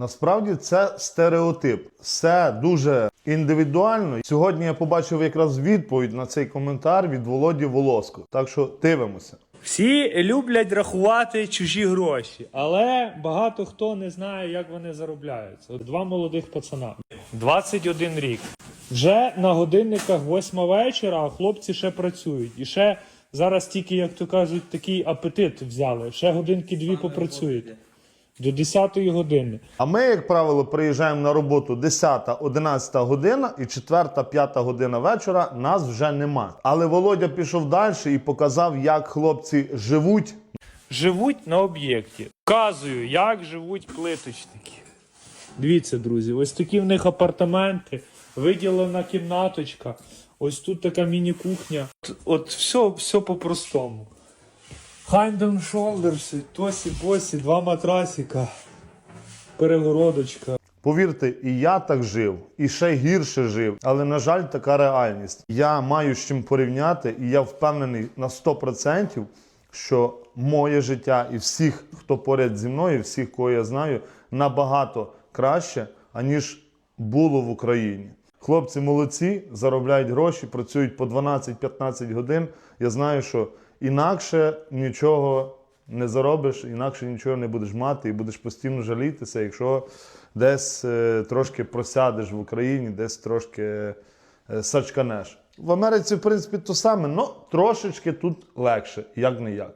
Насправді це стереотип. Все дуже індивідуально. Сьогодні я побачив якраз відповідь на цей коментар від Володі Волоско. Так що дивимося. Всі люблять рахувати чужі гроші, але багато хто не знає, як вони заробляються. Два молодих пацана. 21 рік. Вже на годинниках 8 вечора, а хлопці ще працюють. І ще зараз тільки, як то кажуть, такий апетит взяли. Ще годинки дві попрацюють. До 10 години. А ми, як правило, приїжджаємо на роботу 10-11 година і 4-5 година вечора нас вже нема. Але Володя пішов далі і показав, як хлопці живуть. живуть на об'єкті. Вказую, як живуть плиточники. Дивіться, друзі, ось такі в них апартаменти, виділена кімнаточка, ось тут така міні-кухня. От, от все, все по-простому. Hand and тосі босі, два матрасика, перегородочка. Повірте, і я так жив, і ще гірше жив. Але на жаль, така реальність. Я маю з чим порівняти, і я впевнений на 100%, що моє життя і всіх, хто поряд зі мною, всіх, кого я знаю, набагато краще, аніж було в Україні. Хлопці молодці, заробляють гроші, працюють по 12-15 годин. Я знаю, що інакше нічого не заробиш, інакше нічого не будеш мати і будеш постійно жалітися, якщо десь е, трошки просядеш в Україні, десь трошки е, сачканеш. В Америці, в принципі, то саме, але трошечки тут легше, як не як.